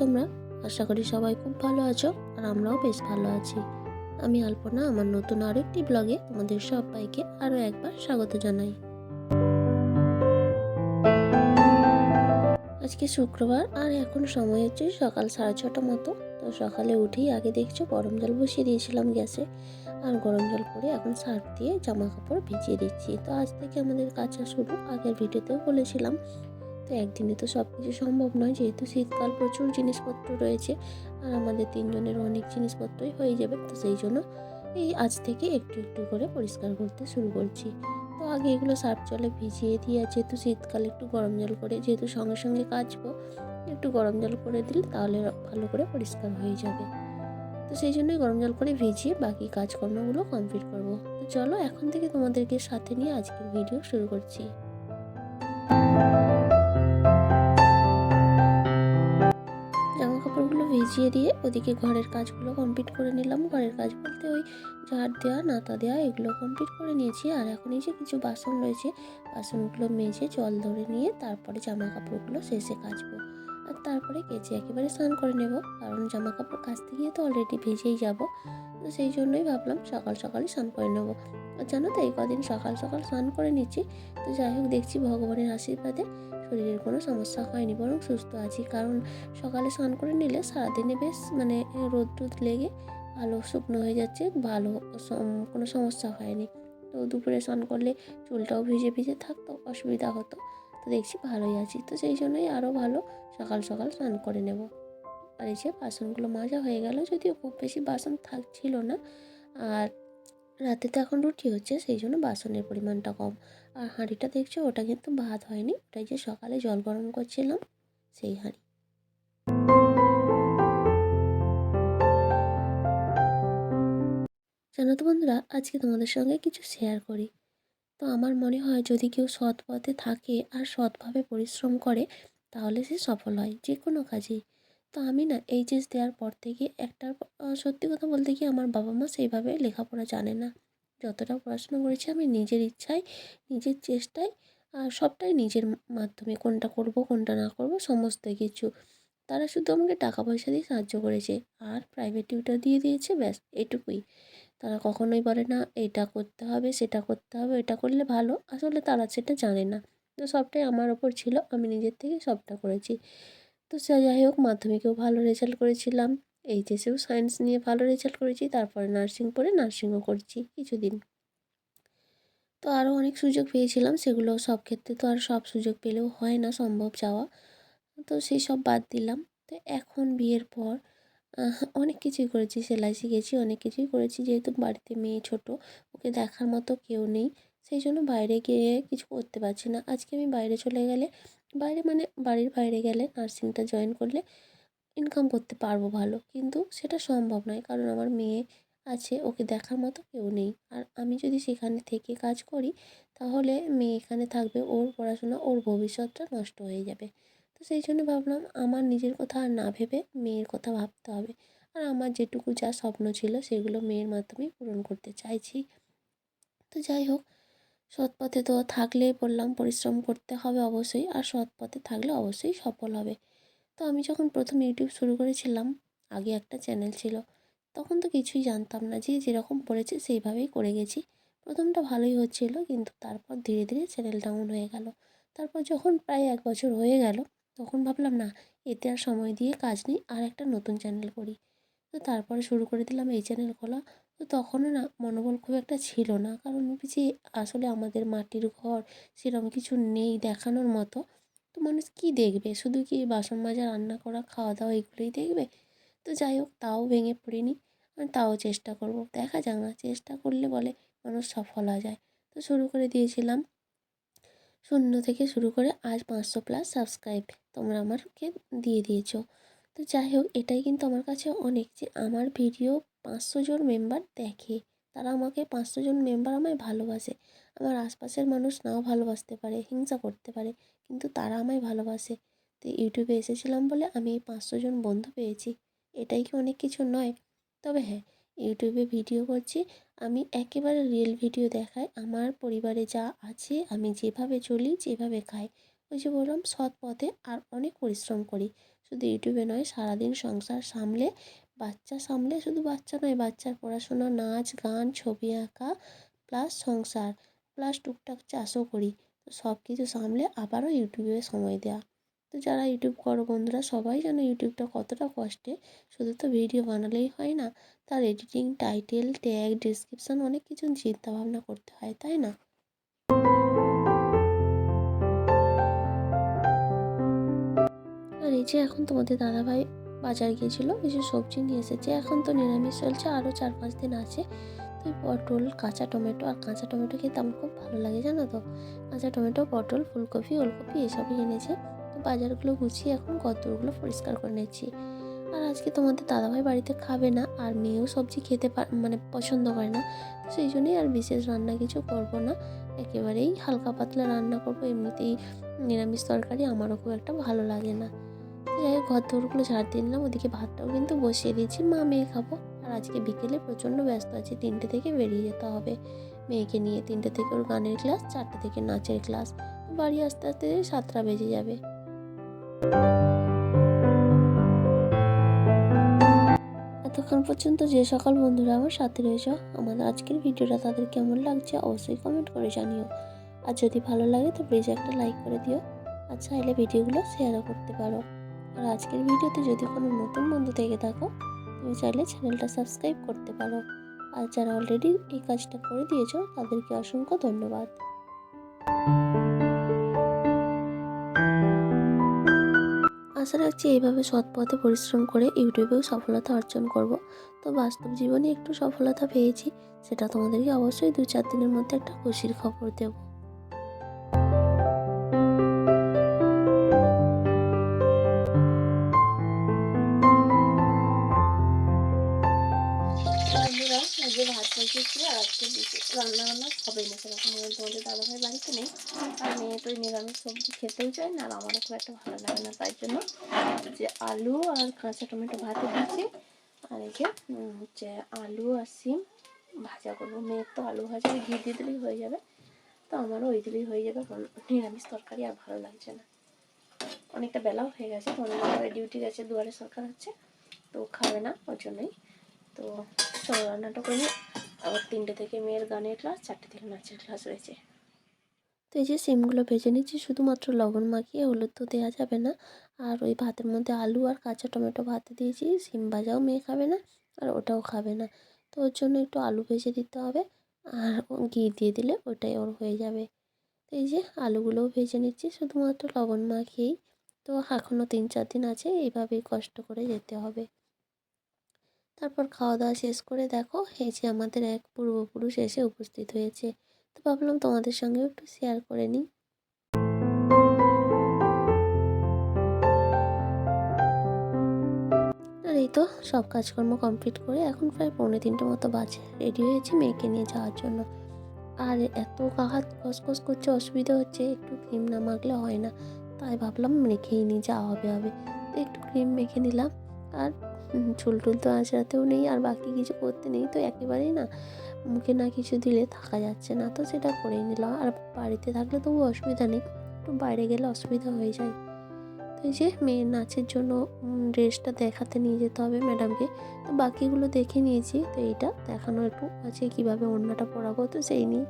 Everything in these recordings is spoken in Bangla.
তোমরা? আশা করি সবাই খুব ভালো আছো আর আমরাও বেশ ভালো আছি। আমি আলপনা, আমার নতুন আরও একটি ব্লগে তোমাদের সবাইকে আরও একবার স্বাগত জানাই। আজকে শুক্রবার আর এখন সময় হচ্ছে সকাল সাড়ে ছটা মতো। তো সকালে উঠেই আগে দেখছ গরম জল বসিয়ে দিয়েছিলাম গ্যাসে। আর গরম জল করে এখন সার্ফ দিয়ে জামা কাপড় ভিজিয়ে দিচ্ছি। তো আজ থেকে আমাদের কাজটা শুরু। আগের ভিডিওতেও বলেছিলাম তো একদিনে তো সব কিছু সম্ভব নয়, যেহেতু শীতকাল প্রচুর জিনিসপত্র রয়েছে আর আমাদের তিনজনের অনেক জিনিসপত্রই হয়ে যাবে, তো সেই জন্য এই আজ থেকে একটু একটু করে পরিষ্কার করতে শুরু করছি। তো আগে এগুলো সার্ফ জলে ভিজিয়ে দিয়ে, যেহেতু শীতকালে একটু গরম জল করে, যেহেতু সঙ্গে সঙ্গে কাচবো, একটু গরম জল করে দিলে তাহলে ভালো করে পরিষ্কার হয়ে যাবে। তো সেই জন্যই গরম জল করে ভিজিয়ে বাকি কাজকর্মগুলো কমপ্লিট করব। তো চলো এখন থেকে তোমাদেরকে সাথে নিয়ে আজকের ভিডিও শুরু করছি। ভিজিয়ে দিয়ে ওদিকে ঘরের কাজগুলো কমপ্লিট করে নিলাম। ঘরের কাজ বলতে ওই ঝাড় দেওয়া নাতা দেওয়া এগুলো কমপ্লিট করে নিয়েছি। আর এখন এই যে কিছু বাসন রয়েছে, বাসনগুলো মেজে জল ধরে নিয়ে তারপরে জামা কাপড়গুলো শেষে কাচবো। আর তারপরে কেচে একেবারে স্নান করে নেব। কারণ জামা কাপড় কাচতে গিয়ে তো অলরেডি ভেজেই যাব। তো সেই জন্যই ভাবলাম সকাল সকালই স্নান করে নেব। আর জানো তো এই কদিন সকাল সকাল স্নান করে নিচ্ছি। তো যাই হোক, দেখছি ভগবানের আশীর্বাদে শরীরের কোনো সমস্যা হয়নি, বরং সুস্থ আছি। কারণ সকালে স্নান করে নিলে সারাদিনে বেশ মানে রোদ টোদ লেগে ভালো শুকনো হয়ে যাচ্ছে, ভালো কোনো সমস্যা হয়নি। তো দুপুরে স্নান করলে চুলটাও ভিজে ভিজে থাকতো, অসুবিধা হতো। তো দেখছি ভালোই আছি। তো সেই জন্যই আরও ভালো সকাল সকাল স্নান করে নেব। আর এই যে বাসনগুলো মাজা হয়ে গেল, যদিও খুব বেশি বাসন থাকছিল না। আর রাতে তো এখন রুটি হচ্ছে, সেই জন্য বাসনের পরিমাণটা কম। আর হাঁড়িটা দেখছ, ওটা কিন্তু ভাত হয়নি, ওটাই যে সকালে জল গরম করছিলাম, সেই হাঁড়ি। জানো তো বন্ধুরা, আজকে তোমাদের সঙ্গে কিছু শেয়ার করি। তো আমার মনে হয় যদি কেউ সৎ পথে থাকে আর সৎভাবে পরিশ্রম করে, তাহলে সে সফল হয় যে কোনো কাজেই। তো আমি না এইচএস দেওয়ার পর থেকে একটা সত্যি কথা বলতে কি আমার বাবা মা সেইভাবে লেখাপড়া জানে না। যতটা পড়াশোনা করেছি আমি নিজের ইচ্ছায়, নিজের চেষ্টায় আর সবটাই নিজের মাধ্যমে কোনটা করব, কোনটা না করব, সমস্ত কিছু। তারা শুধু আমাকে টাকা পয়সা দিয়ে সাহায্য করেছে, আর প্রাইভেট টিউটার দিয়ে দিয়েছে, ব্যাস, এটুকুই। তারা কখনোই বলে না, এটা করতে হবে, সেটা করতে হবে, এটা করলে ভালো। আসলে তারা সেটা জানে না। তো সবটাই আমার ওপর ছিল, আমি নিজের থেকে সবটা করেছি। তো সে যাই হোক, মাধ্যমিকেও ভালো রেজাল্ট করেছিলাম। এইচএসেও সায়েন্স নিয়ে ভালো রেজাল্ট করেছি, তারপরে নার্সিং পড়ে নার্সিংও করছি কিছুদিন। তো আরও অনেক সুযোগ পেয়েছিলাম, সেগুলো সব ক্ষেত্রে তো আর সব সুযোগ পেলেও হয় না, সম্ভব যাওয়া তো সেই সব বাদ দিলাম। তো এখন বিয়ের পর অনেক কিছুই করেছি, সেলাই শিখেছি, অনেক কিছুই করেছি। যেহেতু বাড়িতে মেয়ে ছোট, ওকে দেখার মতো কেউ নেই। সেই জন্য বাইরে গিয়ে কিছু করতে পারছি না। আজকে আমি বাইরে চলে গেলে, বাইরে মানে বাড়ির বাইরে গেলে নার্সিংটা জয়েন করলে ইনকাম করতে পারব ভালো। কিন্তু সেটা সম্ভব নয়, কারণ আমার মেয়ে আছে, ওকে দেখার মতো কেউ নেই। আর আমি যদি সেখানে থেকে কাজ করি, তাহলে মেয়ে এখানে থাকবে, ওর পড়াশোনা, ওর ভবিষ্যৎটা নষ্ট হয়ে যাবে। তো সেই জন্য ভাবলাম, আমার নিজের কথা আর না ভেবে মেয়ের কথা ভাবতে হবে। আর আমার যেটুকু যা স্বপ্ন ছিল, সেগুলো মেয়ের মাধ্যমেই পূরণ করতে চাইছি। তো যাই হোক সৎ পথে তো থাকলেই বললাম পরিশ্রম করতে হবে অবশ্যই, আর সৎ পথে থাকলে অবশ্যই সফল হবে। তো আমি যখন প্রথম ইউটিউব শুরু করেছিলাম, আগে একটা চ্যানেল ছিল, তখন তো কিছুই জানতাম না যে যেরকম পড়েছে সেইভাবেই করে গেছি। প্রথমটা ভালোই হচ্ছিল, কিন্তু তারপর ধীরে ধীরে চ্যানেল ডাউন হয়ে গেল। তারপর যখন প্রায় এক বছর হয়ে গেল, তখন ভাবলাম, না, এতে আর সময় দিয়ে কাজ নেই, আর একটা নতুন চ্যানেল করি। তো তারপরে শুরু করে দিলাম এই চ্যানেল খোলা। তো তখনও না মনোবল খুব একটা ছিল না। কারণ যে আসলে আমাদের মাটির ঘর সেরকম কিছু নেই দেখানোর মতো। তো মানুষ কী দেখবে? শুধু কি বাসন মাজা, রান্না করা খাওয়া দাওয়া এগুলোই দেখবে? তো যাই হোক, তাও ভেঙে পড়িনি। তাও চেষ্টা করব। দেখা যাক না, চেষ্টা করলে বলে মানুষ সফল হয়ে যায়। তো শুরু করে দিয়েছিলাম। শূন্য থেকে শুরু করে আজ পাঁচশো প্লাস সাবস্ক্রাইব তোমরা আমাকে দিয়ে দিয়েছ। তো যাই হোক, এটাই কিন্তু আমার কাছে অনেক যে আমার ভিডিও পাঁচশো জন মেম্বার দেখে, তারা আমাকে পাঁচশো জন মেম্বার আমায় ভালোবাসে। আমার আশপাশের মানুষ নাও ভালোবাসতে পারে, হিংসা করতে পারে, কিন্তু তারা আমায় ভালোবাসে। তো ইউটিউবে এসেছিলাম বলে আমি এই পাঁচশো জন বন্ধু পেয়েছি, এটাই কি অনেক কিছু নয়? তবে হ্যাঁ ইউটিউবে ভিডিও করছি, আমি একেবারে রিয়েল ভিডিও দেখাই, আমার পরিবারে যা আছে, আমি যেভাবে চলি, যেভাবে খাই, ওই যে বললাম সৎ পথে আর অনেক পরিশ্রম করি। শুধু ইউটিউবে নয়, সারাদিন সংসার সামলে, বাচ্চা সামলে, শুধু বাচ্চা নয়, বাচ্চার পড়াশোনা, নাচ, গান, ছবি আঁকা প্লাস সংসার প্লাস টুকটাক চাষও করি। তো সব কিছু সামলে আবারও ইউটিউবে সময় দেওয়া তো যারা ইউটিউব করো বন্ধুরা, সবাই জানো ইউটিউবটা কতটা কষ্টে, শুধু তো ভিডিও বানালেই হয় না, তার এডিটিং টাইটেল ট্যাগ ডিসক্রিপশান অনেক কিছু চিন্তা ভাবনা করতে হয়, তাই না? আর এই যে এখন তোমাদের দাদাভাই বাজার গিয়েছিল কিছু সবজি নিয়ে এসেছে। এখন তো নিরামিষ চলছে, আরও চার পাঁচ দিন আছে। তো পটল, কাঁচা টমেটো আর কাঁচা টমেটো খেতে আমার খুব ভালো লাগে, জানো তো? কাঁচা টমেটো, পটল, ফুলকপি, ওলকপি, এসবই এনেছে। তো বাজারগুলো গুছিয়ে এখন কতগুলো পরিষ্কার করে নিচ্ছি। আর আজকে তোমাদের দাদাভাই বাড়িতে খাবে না, আর মেয়েও সবজি খেতে মানে পছন্দ করে না। সেই জন্যই আর বিশেষ রান্না কিছু করব না। একেবারেই হালকা পাতলা রান্না করব, এমনিতেই নিরামিষ তরকারি আমারও খুব একটা ভালো লাগে না। যাই ঘর দৌড়গুলো ঝাড় দিয়ে নিলাম ওদিকে ভাতটাও কিন্তু বসিয়ে দিয়েছি। মা মেয়ে খাব। আর আজকে বিকেলে প্রচণ্ড ব্যস্ত আছি, তিনটে থেকে বেরিয়ে যেতে হবে। মেয়েকে নিয়ে তিনটে থেকে ওর গানের ক্লাস, চারটে থেকে নাচের ক্লাস। বাড়ি আস্তে আস্তে সাতটা বেজে যাবে। এতক্ষণ পর্যন্ত যে সকল বন্ধুরা আমার সাথে রয়েছে, আমাদের আজকের ভিডিওটা তাদের কেমন লাগছে অবশ্যই কমেন্ট করে জানিও। আর যদি ভালো লাগে তো প্লিজ একটা লাইক করে দিও। আর চাইলে ভিডিওগুলো শেয়ারও করতে পারো। আর আজকের ভিডিওতে যদি কোনো নতুন বন্ধু থেকে থাকো, তুমি চাইলে চ্যানেলটা সাবস্ক্রাইব করতে পারো। আর যারা অলরেডি এই কাজটা করে দিয়েছ, তাদেরকে অসংখ্য ধন্যবাদ। আশা রাখছি এইভাবে সৎ পথে পরিশ্রম করে ইউটিউবেও সফলতা অর্জন করব। তো বাস্তব জীবনে একটু সফলতা পেয়েছি, সেটা তোমাদেরকে অবশ্যই দু চার দিনের মধ্যে একটা খুশির খবর দেব। রান্না বান্না হবে না সেরকম তোমাদের দাদাভাই বাড়িতে নেই, আর মেয়ে তো নিরামিষ সবজি খেতেও চায় না, আর আমারও খুব একটা ভালো লাগে না তাই জন্য যে আলু আর কাঁচা টমেটো ভাতে দিচ্ছি। আর এই হচ্ছে আলু আর সিম ভাজা করব। মেয়ের তো আলু ভাজা, ঘি দিয়ে দিলেই হয়ে যাবে। তো আমারও ওই দিলেই হয়ে যাবে নিরামিষ তরকারি আর ভালো লাগছে না। অনেকটা বেলাও হয়ে গেছে, তো ডিউটি গেছে, দুয়ারে সরকার হচ্ছে তো খাবে না ওর জন্যই। তো চলো রান্নাটা করে নিই। আবার তিনটে থেকে মেয়ের গানের ক্লাস, চারটে থেকে নাচের ক্লাস রয়েছে। তো এই যে সিমগুলো ভেজে নিচ্ছি, শুধুমাত্র লবণ মাখিয়ে হলুদ তো দেওয়া যাবে না। আর ওই ভাতের মধ্যে আলু আর কাঁচা টমেটো ভাতে দিয়েছি, সিম ভাজাও মেয়ে খাবে না, আর ওটাও খাবে না। তো ওর জন্য একটু আলু ভেজে দিতে হবে, আর ঘি দিয়ে দিলে ওটাই ওর হয়ে যাবে। তো এই যে আলুগুলোও ভেজে নিচ্ছি, শুধুমাত্র লবণ মাখিয়েই। তো এখনও তিন চার দিন আছে, এইভাবেই কষ্ট করে যেতে হবে। তারপর খাওয়া দাওয়া শেষ করে দেখো, এই যে আমাদের এক পূর্বপুরুষ এসে উপস্থিত হয়েছে। তো ভাবলাম তোমাদের সঙ্গেও একটু শেয়ার করে নিই। এই তো সব কাজকর্ম কমপ্লিট করে এখন প্রায় পৌনে তিনটে মতো বাজে। রেডি হয়েছি মেয়েকে নিয়ে যাওয়ার জন্য। আর এত কাহাত খসখস করছে, অসুবিধা হচ্ছে, একটু ক্রিম না মাখলে হয় না। তাই ভাবলাম রেখেই নিই, যাওয়া হবে হবে। একটু ক্রিম মেখে নিলাম। আর চুল টুল তো আঁচড়াতেও নেই আর বাকি কিছু করতে নেই। তো একেবারেই না, মুখে না কিছু দিলে থাকা যাচ্ছে না। তো সেটা করে নিলাম আর বাড়িতে থাকলে তবু অসুবিধা নেই। একটু বাইরে গেলে অসুবিধা হয়ে যায়। তো এই যে মেয়ের নাচের জন্য ড্রেসটা দেখাতে নিয়ে যেতে হবে ম্যাডামকে। তো বাকিগুলো দেখে নিয়েছি। তো এইটা দেখানো একটু আছে কীভাবে অন্যটা পরাবো। তো সেই নিয়ে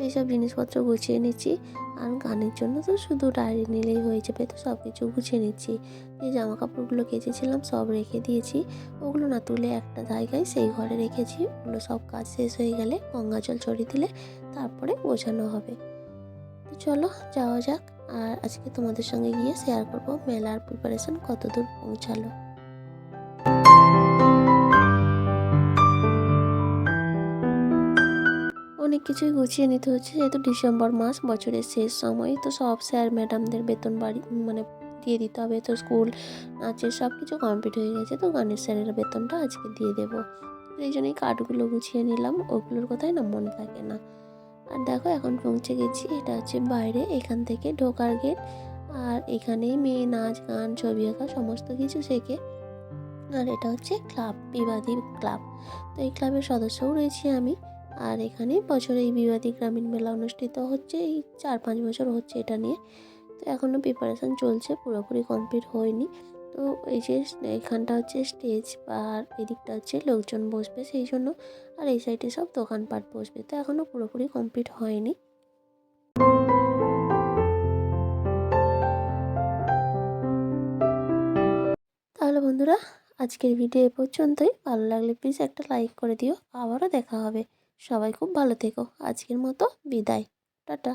এই সব জিনিসপত্র গুছিয়ে নিচ্ছি। আর গানের জন্য তো শুধু ডায়েরি নিলেই হয়ে যাবে, তো সব কিছু গুছিয়ে নিচ্ছি। যে জামা কাপড়গুলো কেচেছিলাম সব রেখে দিয়েছি। ওগুলো না তুলে একটা জায়গায় সেই ঘরে রেখেছি। ওগুলো সব কাজ শেষ হয়ে গেলে গঙ্গা জল ছড়িয়ে দিলে তারপরে গোছানো হবে। তো চলো যাওয়া যাক। আর আজকে তোমাদের সঙ্গে গিয়ে শেয়ার করব মেলার প্রিপারেশন কতদূর পৌঁছালো। অনেক কিছুই গুছিয়ে নিতে হচ্ছে, যেহেতু ডিসেম্বর মাস, বছরের শেষ সময়। তো সব স্যার, ম্যাডামদের বেতন বাড়ি মানে দিয়ে দিতে হবে। তো স্কুল নাচের সব কিছু কমপ্লিট হয়ে গেছে। তো গানের স্যারের বেতনটা আজকে দিয়ে দেবো। এই জন্যই কার্ডগুলো গুছিয়ে নিলাম। ওগুলোর কথাই না মনে থাকে না। আর দেখো, এখন পৌঁছে গেছি। এটা হচ্ছে বাইরে, এখান থেকে ঢোকার গেট আর এখানেই মেয়ে নাচ, গান, ছবি আঁকা, সমস্ত কিছু শেখে। আর এটা হচ্ছে ক্লাব বিবাদী ক্লাব তো এই ক্লাবের সদস্যও রয়েছি আমি। আর এখানে বছরে এই বিবাদী গ্রামীণ মেলা অনুষ্ঠিত হচ্ছে, এই চার পাঁচ বছর হচ্ছে এটা নিয়ে। তো এখনও প্রিপারেশান চলছে, পুরোপুরি কমপ্লিট হয়নি। তো এই যে এখানটা হচ্ছে স্টেজ আর এদিকটা হচ্ছে লোকজন বসবে সেই জন্য, আর এই সাইডে সব দোকানপাট বসবে। তো এখনও পুরোপুরি কমপ্লিট হয়নি। তাহলে বন্ধুরা, আজকের ভিডিও এ পর্যন্তই। ভালো লাগলে প্লিজ একটা লাইক করে দিও। আবারও দেখা হবে। সবাই খুব ভালো থেকো। আজকের মতো বিদায়। টাটা।